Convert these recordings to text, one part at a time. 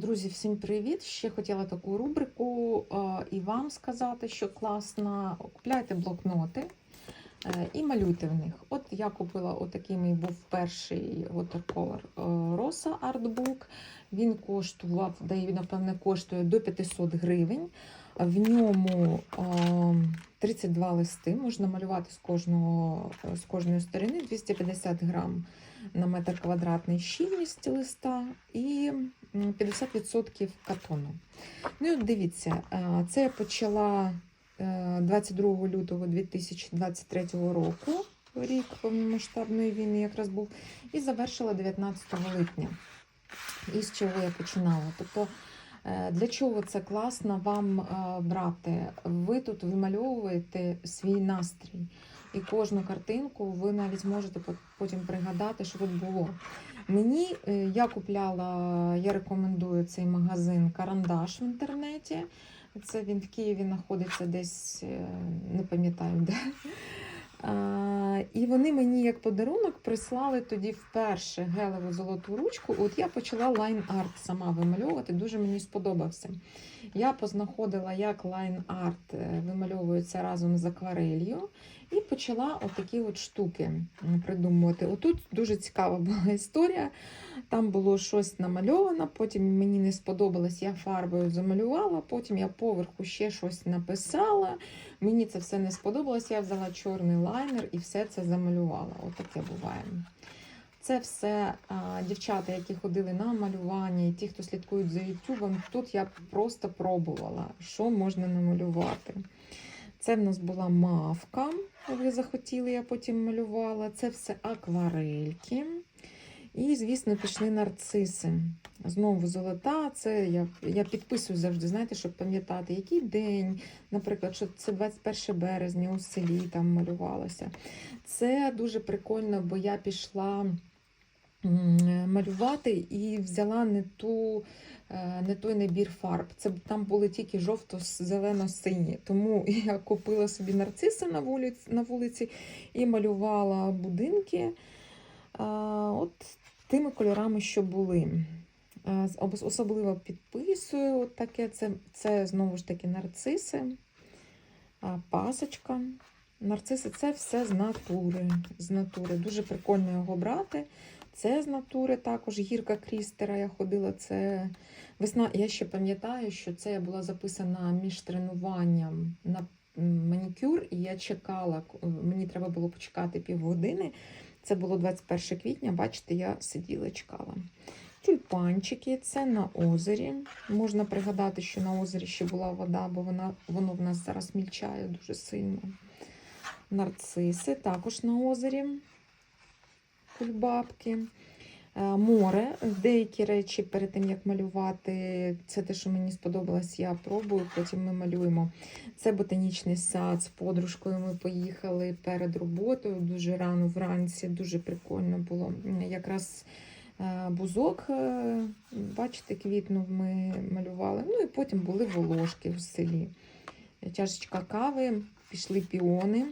Друзі, всім привіт! Ще хотіла таку рубрику е, і вам сказати, що класно. Купляйте блокноти е, і малюйте в них. От я купила отакий мій був перший watercolor е, Rosa Artbook. Він коштував, да і напевне коштує до 500 гривень. В ньому е, 32 листи, можна малювати з, кожного, з кожної сторони 250 грам на метр квадратний щільність листа і 50% картону. Ну і от дивіться, е, це я почала е, 22 лютого 2023 року, рік повномасштабної війни якраз був, і завершила 19 липня. І з чого я починала? Тобто, е, для чого це класно вам е, брати? Ви тут вимальовуєте свій настрій. І кожну картинку ви навіть зможете по- потім пригадати, що тут було. Мені е, я купляла, я рекомендую цей магазин Карандаш в інтернеті. Це він в Києві знаходиться десь, е, не пам'ятаю де. А, і вони мені як подарунок прислали тоді вперше гелеву золоту ручку. От я почала лайн-арт сама вимальовувати, дуже мені сподобався. Я познаходила, як лайн-арт е, вимальовується разом з акварелью, і почала отакі от штуки придумувати. Отут дуже цікава була історія. Там було щось намальовано, потім мені не сподобалось, я фарбою замалювала, потім я поверху ще щось написала. Мені це все не сподобалось, я взяла чорний лайнер і все це замалювала. Отаке буває. Це все а, дівчата, які ходили на малювання, і ті, хто слідкують за YouTube, тут я просто пробувала, що можна намалювати. Це в нас була мавка, ви захотіли, я потім малювала. Це все акварельки. І, звісно, пішли нарциси. Знову золота. Це я, я підписую завжди, знаєте, щоб пам'ятати, який день, наприклад, що це 21 березня у селі там малювалося. Це дуже прикольно, бо я пішла малювати і взяла не ту. е, Не той набір фарб. Це там були тільки жовто-зелено-сині. Тому я купила собі нарциси на вулиці, на вулиці і малювала будинки от тими кольорами, що були. Обос- Особливо підписую от таке. Це, це знову ж таки нарциси, пасочка. Нарциси це все з натури. З натури. Дуже прикольно його брати. Це з натури також гірка крістера. Я ходила. Це весна. Я ще пам'ятаю, що це я була записана між тренуванням на манікюр, і я чекала. Мені треба було почекати півгодини. Це було 21 квітня. Бачите, я сиділа, чекала. Тюльпанчики, це на озері. Можна пригадати, що на озері ще була вода, бо вона, воно в нас зараз мільчає дуже сильно. Нарциси також на озері. Кульбабки. Е, Море. Деякі речі перед тим, як малювати, це те, що мені сподобалось, я пробую, потім ми малюємо. Це ботанічний сад з подружкою. Ми поїхали перед роботою дуже рано вранці. Дуже прикольно було. Якраз е, бузок, е, бачите, квітнув ми малювали. Ну і потім були волошки в селі. Чашечка кави, пішли піони.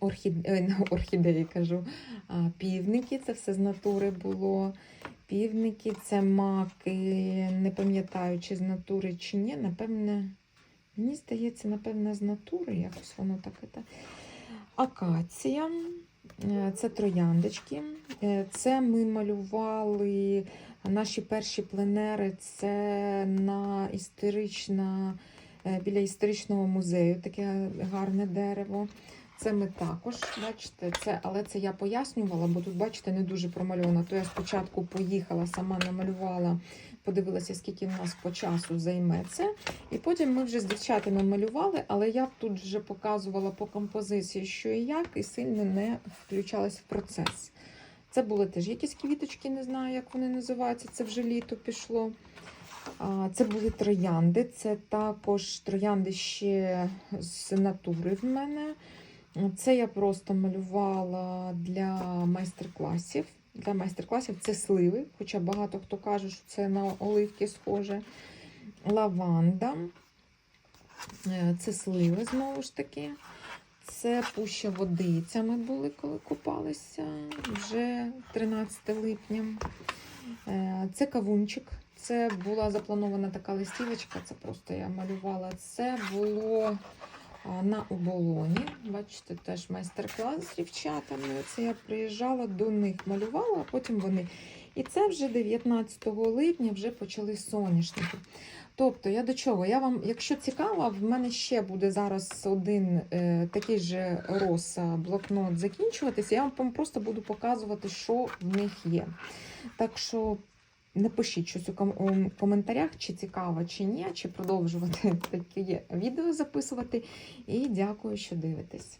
Орхід... е, не орхідеї кажу, а, півники, це все з натури було. Півники це маки. Не пам'ятаю, чи з натури, чи ні. Напевне, мені здається, напевне, з натури якось воно таке. Та. Акація. е, Це трояндочки. Е, Це ми малювали наші перші пленери. Це на історична, е, біля історичного музею, таке гарне дерево. Це ми також, бачите, це, але це я пояснювала, бо тут, бачите, не дуже промальовано. То я спочатку поїхала, сама намалювала, подивилася, скільки в нас по часу займе це. І потім ми вже з дівчатами малювали, але я тут вже показувала по композиції, що і як, і сильно не включалась в процес. Це були теж якісь квіточки, не знаю, як вони називаються, це вже літо пішло. Це були троянди, це також троянди ще з натури в мене. Це я просто малювала для майстер-класів. Для майстер-класів це сливи, хоча багато хто каже, що це на оливки схоже. Лаванда. Е, Це сливи знову ж таки. Це пуща водиця. Ми були, коли купалися вже 13 липня. Е, Це кавунчик. це була запланована така листівочка, це просто я малювала. Це було на оболоні. Бачите, теж майстер-клас з дівчатами. Це я приїжджала до них, малювала, а потім вони. І це вже 19 липня вже почали соняшники. Тобто, я до чого? Я вам, якщо цікаво, в мене ще буде зараз один е, такий же роса блокнот закінчуватися. Я вам просто буду показувати, що в них є. Так що напишіть щось у коментарях, чи цікаво, чи ні, чи продовжувати таке відео записувати. І дякую, що дивитесь.